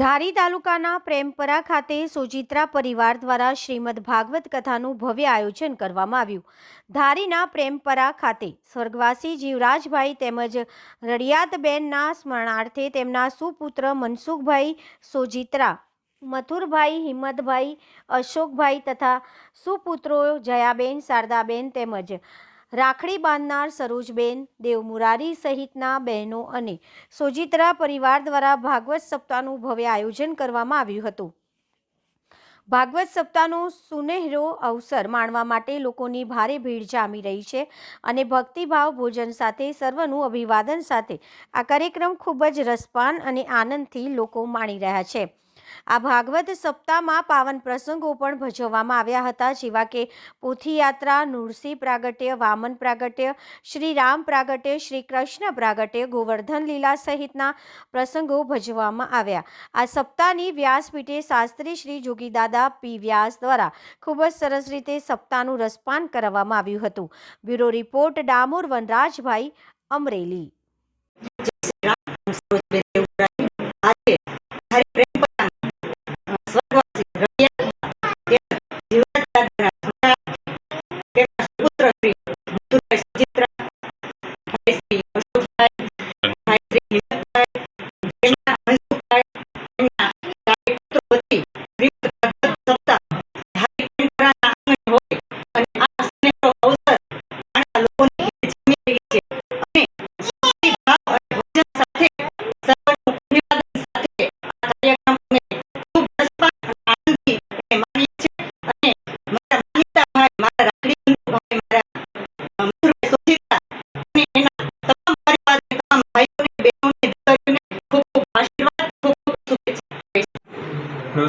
ધારી તાલુકાના પ્રેમપરા ખાતે સુચિત્રા પરિવાર દ્વારા શ્રીમદ ભાગવત કથાનું ભવ્ય આયોજન કરવામાં આવ્યું. ધારીના પ્રેમપરા ખાતે સ્વર્ગવાસી જીવરાજભાઈ તેમજ રડિયાતબેનના સ્મરણાર્થે તેમના સુપુત્ર મનસુખભાઈ, સોજિત્રા, મથુરભાઈ, હિંમતભાઈ, અશોકભાઈ તથા સુપુત્રો જયાબેન, શારદાબેન તેમજ રાખડી બાંધનાર સરોજબેન, દેવમુરારી સહિતના બહેનો અને સોજિત્રા પરિવાર દ્વારા ભાગવત સપ્તાહનું ભવ્ય આયોજન કરવામાં આવ્યું હતું. ભાગવત સપ્તાહનો સુનહેરો અવસર માણવા માટે લોકોની ભારે ભીડ જામી રહી છે અને ભક્તિભાવ ભોજન સાથે સર્વનું અભિવાદન સાથે આ કાર્યક્રમ ખૂબ જ રસપાન અને આનંદથી લોકો માણી રહ્યા છે. આ ભાગવત સપ્તાહમાં પાવન પ્રસંગો પણ ભજવવામાં આવ્યા હતા, જેવા કે પોથીયાત્રા નૃસિંહ પ્રાગટ્ય, વામન પ્રાગટ્ય શ્રી રામ પ્રાગટ્ય શ્રી કૃષ્ણ પ્રાગટ્ય, ગોવર્ધન લીલા સહિતના પ્રસંગો ભજવવામાં આવ્યા. આ સપ્તાહની વ્યાસપીઠે શાસ્ત્રી શ્રી જોગીદાદા પી. વ્યાસ દ્વારા ખૂબ જ સરસ રીતે સપ્તાહનું રસપાન કરવામાં આવ્યું હતું. Bureau report, Damor Vanrajbhai Amreli.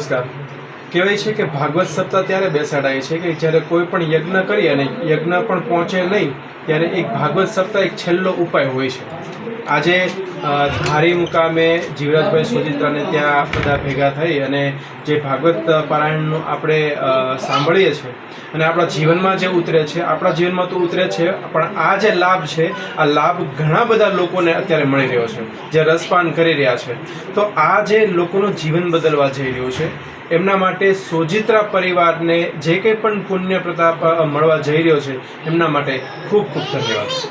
નમસ્કાર. કહેવાય છે કે ભાગવત સપ્તાહ ત્યારે બેસાડાય છે કે જ્યારે કોઈ પણ યજ્ઞ કરીએ અને યજ્ઞ પણ પહોંચે નહીં, ત્યારે એક ભાગવત સપ્તાહ એક છેલ્લો ઉપાય હોય છે. આજે ધારી મુકામે જીવરાજભાઈ સોજિત્રાને ત્યાં બધા ભેગા થઈ અને જે ભાગવત પારાયણનું આપણે સાંભળીએ છીએ અને આપણા જીવનમાં જે ઉતરે છે, આપણા જીવનમાં તો ઉતરે છે, પણ આ જે લાભ છે, આ લાભ ઘણા બધા લોકોને અત્યારે મળી રહ્યો છે, જે રસપાન કરી રહ્યા છે. તો આ જે લોકોનું જીવન બદલવા જઈ રહ્યું છે, એમના માટે સોજિત્રા પરિવારને જે કંઈ પણ પુણ્ય પ્રતાપ મળવા જઈ રહ્યો છે, એમના માટે ખૂબ ખૂબ ધન્યવાદ.